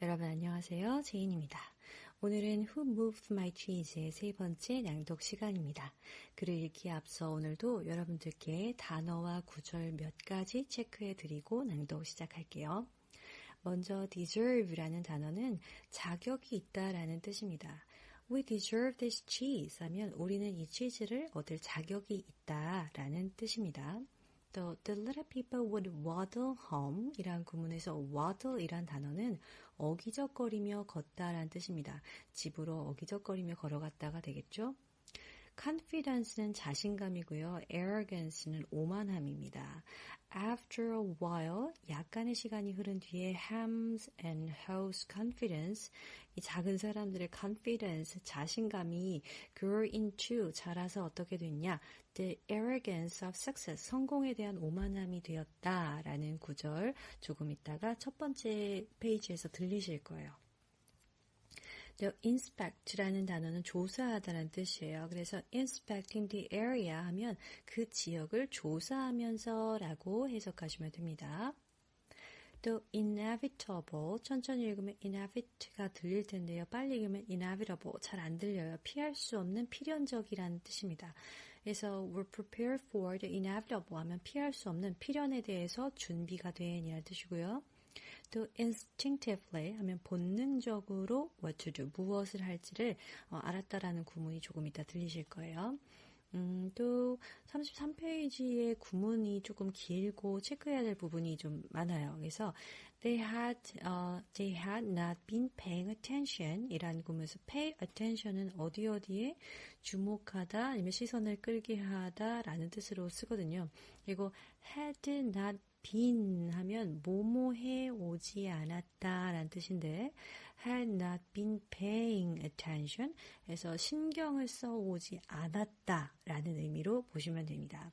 여러분 안녕하세요. 제인입니다. 오늘은 Who Moved My Cheese의 세 번째 낭독 시간입니다. 글을 읽기에 앞서 오늘도 여러분들께 단어와 구절 몇 가지 체크해 드리고 낭독 시작할게요. 먼저 deserve라는 단어는 자격이 있다라는 뜻입니다. We deserve this cheese 하면 우리는 이 치즈를 얻을 자격이 있다라는 뜻입니다. 또 the little people would waddle home 이란 구문에서 waddle 이란 단어는 어기적거리며 걷다라는 뜻입니다. 집으로 어기적거리며 걸어갔다가 되겠죠? Confidence는 자신감이고요. arrogance는 오만함입니다. After a while, 약간의 시간이 흐른 뒤에 Ham's and Ho's confidence, 이 작은 사람들의 confidence, 자신감이 grew into, 자라서 어떻게 됐냐? The arrogance of success, 성공에 대한 오만함이 되었다 라는 구절 조금 있다가 첫 번째 페이지에서 들리실 거예요. Inspect라는 단어는 조사하다라는 뜻이에요. 그래서 inspecting the area 하면 그 지역을 조사하면서라고 해석하시면 됩니다. 또 inevitable 천천히 읽으면 inevit가 들릴 텐데요. 빨리 읽으면 inevitable 잘 안 들려요. 피할 수 없는 필연적이라는 뜻입니다. 그래서 we're prepared for the inevitable 하면 피할 수 없는 필연에 대해서 준비가 된이라는 뜻이고요. 또 instinctively 하면 본능적으로 what to do 무엇을 할지를 어, 알았다라는 구문이 조금 이따 들리실 거예요. 음, 또 33페이지의 구문이 조금 길고 체크해야 될 부분이 좀 많아요. 그래서 they had uh, they had not been paying attention 이라는 구문에서 pay attention은 어디 어디에 주목하다 아니면 시선을 끌게 하다라는 뜻으로 쓰거든요. 그리고 had not been 하면 뭐뭐 해 오지 않았다라는 뜻인데 had not been paying attention 해서 신경을 써 오지 않았다라는 의미로 보시면 됩니다.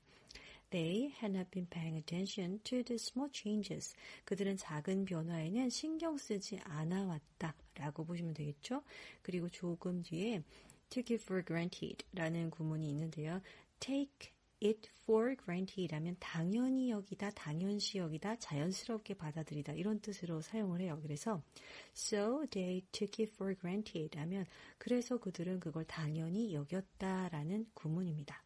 They had not been paying attention to the small changes. 그들은 작은 변화에는 신경 쓰지 않아 왔다라고 보시면 되겠죠. 그리고 조금 뒤에 take it for granted 라는 구문이 있는데요. take it for granted라면 당연히 여기다, 당연시 여기다, 자연스럽게 받아들이다 이런 뜻으로 사용을 해요. 그래서 so they took it for granted 하면 그래서 그들은 그걸 당연히 여겼다라는 구문입니다.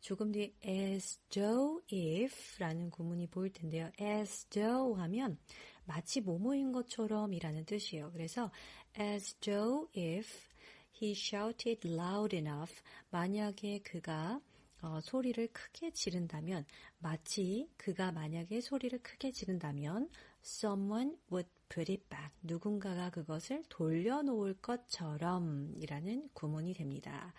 조금 뒤에 as though if라는 구문이 보일 텐데요. as though 하면 마치 뭐뭐인 것처럼 이라는 뜻이에요. 그래서 as though if he shouted loud enough 만약에 그가 어, 소리를 크게 지른다면 마치 그가 만약에 소리를 크게 지른다면 someone would put it back 누군가가 그것을 돌려놓을 것처럼 이라는 구문이 됩니다.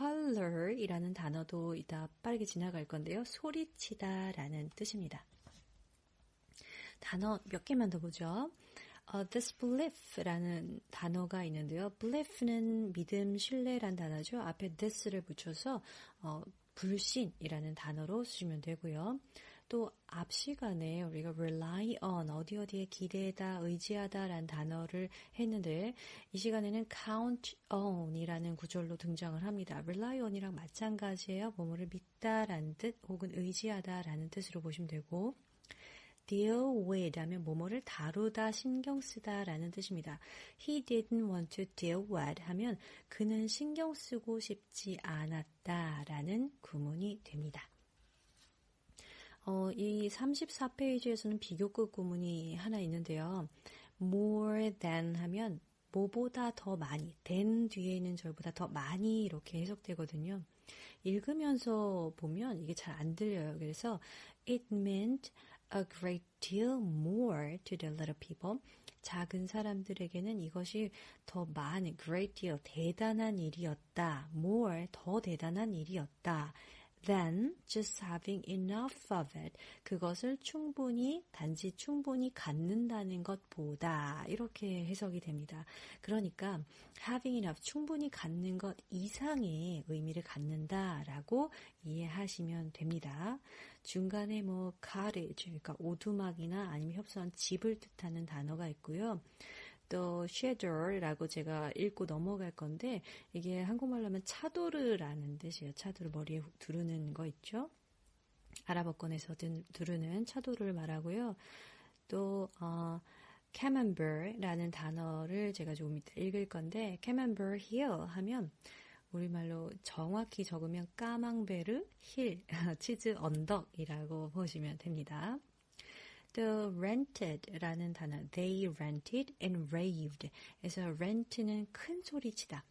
holler 이라는 단어도 이따 빠르게 지나갈 건데요. 소리치다 라는 뜻입니다. 단어 몇 개만 더 보죠. 어, disbelief라는 단어가 있는데요. belief는 믿음, 신뢰란 단어죠. 앞에 this를 붙여서 어, 불신이라는 단어로 쓰시면 되고요. 또 앞 시간에 우리가 rely on 어디 어디에 기대다, 의지하다라는 단어를 했는데 이 시간에는 count on이라는 구절로 등장을 합니다. rely on이랑 마찬가지예요. 뭐뭐를 믿다라는 뜻 혹은 의지하다라는 뜻으로 보시면 되고 deal with 하면 뭐뭐를 다루다, 신경 쓰다 라는 뜻입니다. He didn't want to deal with 하면 그는 신경 쓰고 싶지 않았다 라는 구문이 됩니다. 어, 이 34페이지에서는 비교급 구문이 하나 있는데요. more than 하면 뭐보다 더 많이, than 뒤에 있는 절보다 더 많이 이렇게 해석되거든요. 읽으면서 보면 이게 잘 안 들려요. 그래서 it meant a great deal more to the little people. 작은 사람들에게는 이것이 더 많은 great deal 대단한 일이었다. more 더 대단한 일이었다. Than just having enough of it. 그것을 충분히, 단지 충분히 갖는다는 것보다 이렇게 해석이 됩니다. 그러니까 having enough, 충분히 갖는 것 이상의 의미를 갖는다라고 이해하시면 됩니다. 중간에 뭐 cottage, 그러니까 오두막이나 아니면 협소한 집을 뜻하는 단어가 있고요. 또 쉐더라고 제가 읽고 넘어갈 건데 이게 한국말로 하면 차도르라는 뜻이에요. 차도르 머리에 두르는 거 있죠. 아랍어권에서 두르는 차도를 말하고요. 또 어, camembert라는 단어를 제가 조금 이따 읽을 건데 camembert hill 하면 우리말로 정확히 적으면 까망베르 힐 치즈 언덕이라고 보시면 됩니다. The rented라는 단어 they rented and raved 에서 rent는 큰 소리치다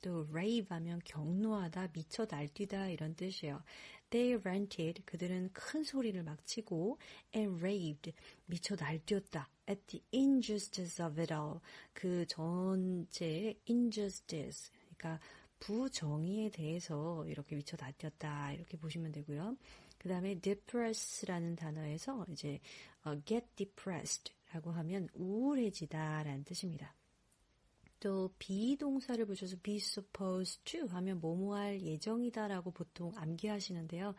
또 rave 하면 경노하다 미쳐 날뛰다 이런 뜻이에요. They rented 그들은 큰 소리를 막 치고 and raved 미쳐 날뛰었다. At the injustice of it all 그 전체 injustice 그러니까 부정의에 대해서 이렇게 미쳐 날뛰었다 이렇게 보시면 되고요. 그 다음에 depress라는 단어에서 이제 get depressed라고 하면 우울해지다 라는 뜻입니다. 또 비동사를 붙여서 be supposed to 하면 뭐뭐할 예정이다 라고 보통 암기하시는데요.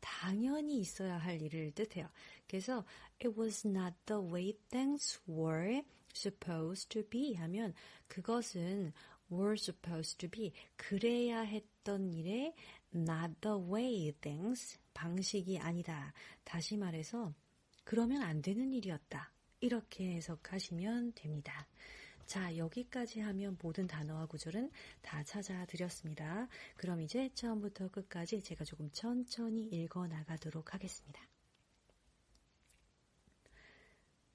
당연히 있어야 할 일을 뜻해요. 그래서 it was not the way things were supposed to be 하면 그것은 were supposed to be 그래야 했던 일에 not the way things 방식이 아니다. 다시 말해서 그러면 안 되는 일이었다. 이렇게 해석하시면 됩니다. 자, 여기까지 하면 모든 단어와 구절은 다 찾아드렸습니다. 그럼 이제 처음부터 끝까지 제가 조금 천천히 읽어 나가도록 하겠습니다.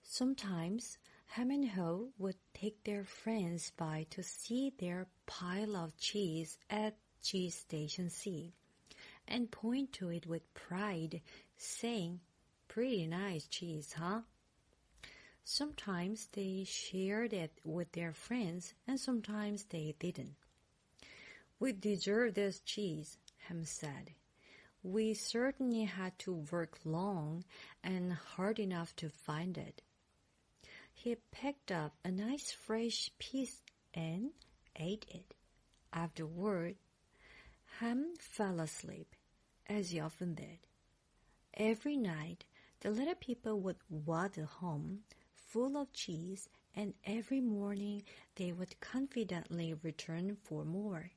Sometimes Ham and Ho would take their friends by to see their pile of cheese at cheese station C and point to it with pride, saying, Pretty nice cheese, huh? Sometimes they shared it with their friends, and sometimes they didn't. We deserve this cheese, Ham said. We certainly had to work long and hard enough to find it. He picked up a nice fresh piece and ate it. Afterward, Ham fell asleep, as he often did. Every night, the little people would waddle home, full of cheese, and every morning they would confidently return for more.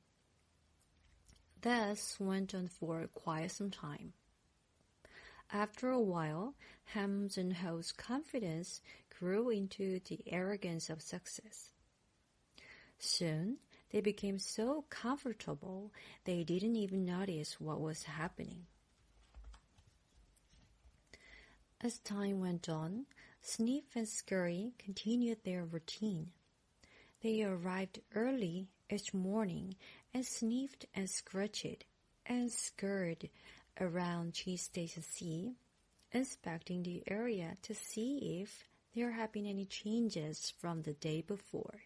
This went on for quite some time. After a while, Ham's and Ho's confidence grew into the arrogance of success. Soon, they became so comfortable they didn't even notice what was happening. As time went on, Sniff and Scurry continued their routine. They arrived early each morning and sniffed and scratched and scurried around Cheese Station C, inspecting the area to see if there had been any changes from the day before.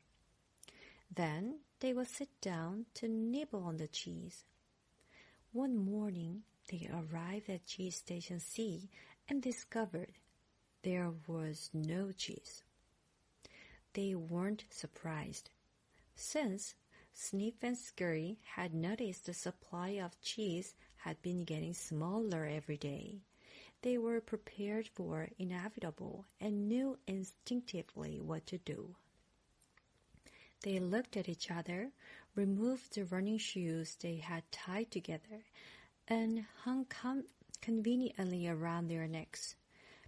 Then they would sit down to nibble on the cheese. One morning, they arrived at Cheese Station C and discovered there was no cheese. They weren't surprised, since Sniff and Scurry had noticed the supply of cheese had been getting smaller every day. They were prepared for inevitable and knew instinctively what to do. They looked at each other, removed the running shoes they had tied together, and hung conveniently around their necks,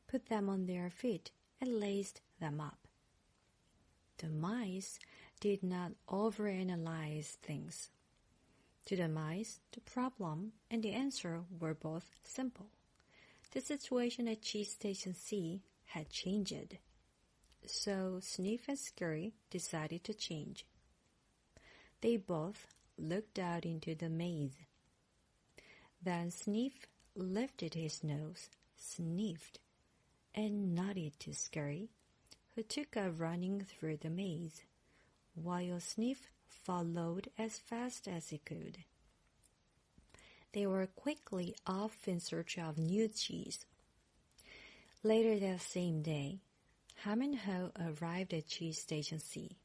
put them on their feet, and laced them up. The mice did not overanalyze things. To the mice, the problem and the answer were both simple. The situation at Cheese Station C had changed. So Sniff and Scurry decided to change. They both looked out into the maze. Then Sniff lifted his nose, sniffed, and nodded to Scurry, who took a running through the maze, while Sniff followed as fast as he could. They were quickly off in search of new cheese. Later that same day, Ham and Ho arrived at Cheese Station C.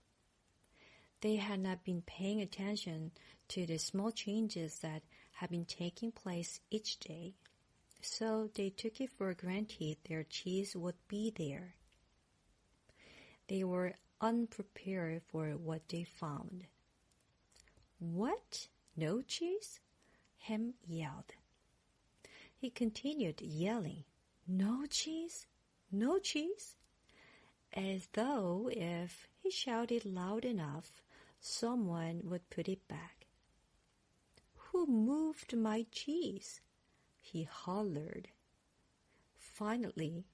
They had not been paying attention to the small changes that had been taking place each day, so they took it for granted their cheese would be there. They were unprepared for what they found. What? No cheese? Ham yelled. He continued yelling, No cheese? No cheese? As though if he shouted loud enough, someone would put it back. Who moved my cheese? He hollered. Finally,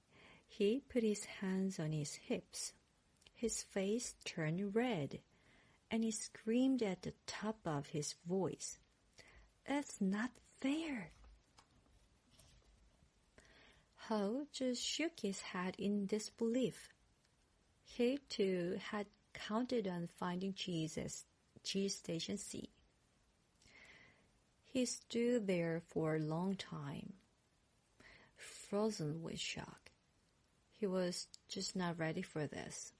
he put his hands on his hips. His face turned red, and he screamed at the top of his voice. It's not fair. Ho just shook his head in disbelief. He too had counted on finding Jesus, cheese station C. He stood there for a long time, frozen with shock. He was just not ready for this.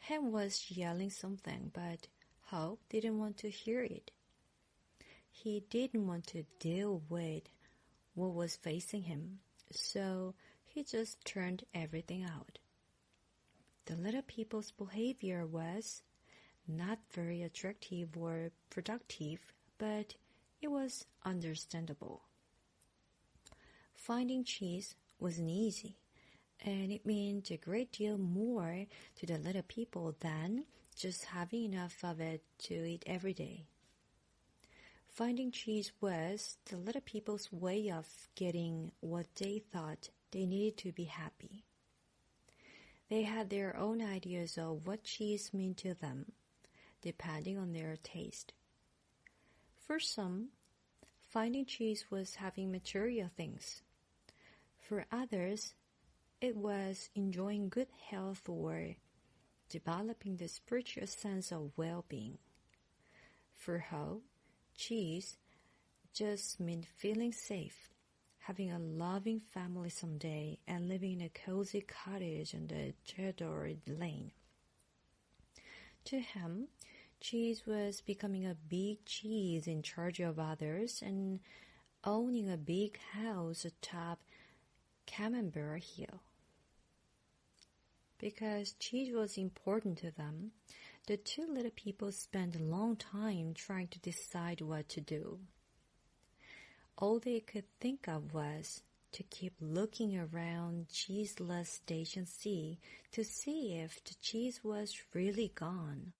Ham was yelling something, but Ho didn't want to hear it. He didn't want to deal with what was facing him, so he just turned everything out. The little people's behavior was not very attractive or productive, but it was understandable. Finding cheese wasn't easy, and it meant a great deal more to the little people than just having enough of it to eat every day. Finding cheese was the little people's way of getting what they thought they needed to be happy. They had their own ideas of what cheese meant to them, depending on their taste. For some, finding cheese was having material things. For others, it was enjoying good health or developing the spiritual sense of well-being. For Ho, cheese just meant feeling safe having a loving family someday and living in a cozy cottage on the Cheddar Lane. To him, cheese was becoming a big cheese in charge of others and owning a big house atop Camembert Hill. Because cheese was important to them, the two little people spent a long time trying to decide what to do. All they could think of was to keep looking around cheeseless Station C to see if the cheese was really gone.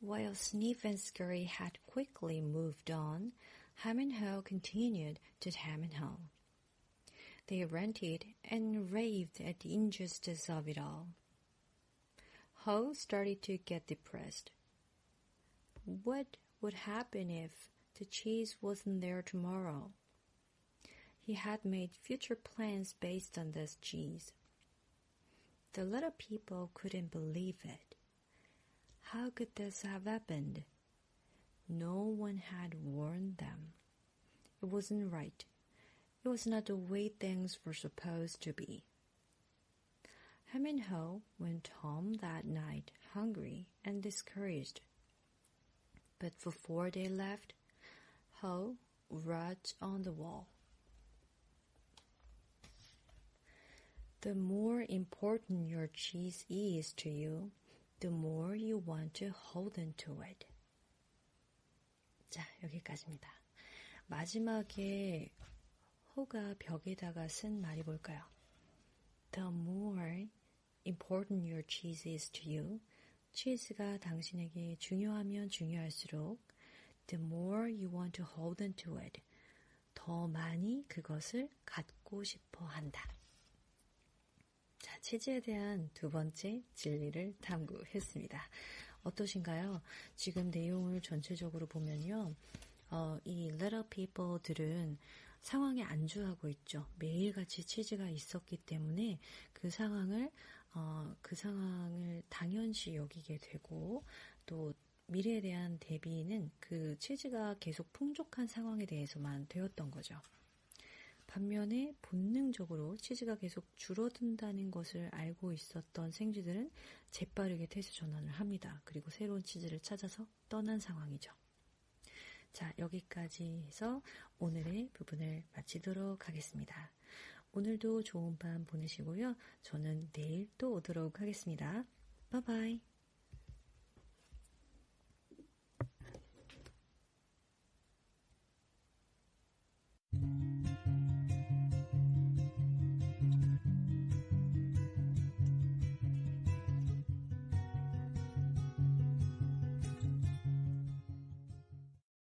While Sniff and Scurry had quickly moved on, Ham and continued to Ham and. They ranted and raved at the injustice of it all. Ho started to get depressed. What would happen if the cheese wasn't there tomorrow. He had made future plans based on this cheese. The little people couldn't believe it. How could this have happened? No one had warned them. It wasn't right. It was not the way things were supposed to be. Ham and Ho went home that night hungry and discouraged. But before they left, Ho wrote on the wall. The more important your cheese is to you, the more you want to hold on to it. 자, 여기까지입니다. 마지막에 호가 벽에다가 쓴 말이 뭘까요? The more important your cheese is to you, 치즈가 당신에게 중요하면 중요할수록 the more you want to hold on to it, 더 많이 그것을 갖고 싶어 한다. 자, 치즈에 대한 두 번째 진리를 탐구했습니다. 어떠신가요? 지금 내용을 전체적으로 보면요. 어, 이 little people들은 상황에 안주하고 있죠. 매일같이 치즈가 있었기 때문에 그 상황을 어, 그 상황을 당연시 여기게 되고 또 미래에 대한 대비는 그 치즈가 계속 풍족한 상황에 대해서만 되었던 거죠. 반면에 본능적으로 치즈가 계속 줄어든다는 것을 알고 있었던 생쥐들은 재빠르게 태세 전환을 합니다. 그리고 새로운 치즈를 찾아서 떠난 상황이죠. 자, 여기까지 해서 오늘의 부분을 마치도록 하겠습니다. 오늘도 좋은 밤 보내시고요. 저는 내일 또 오도록 하겠습니다. 바이바이.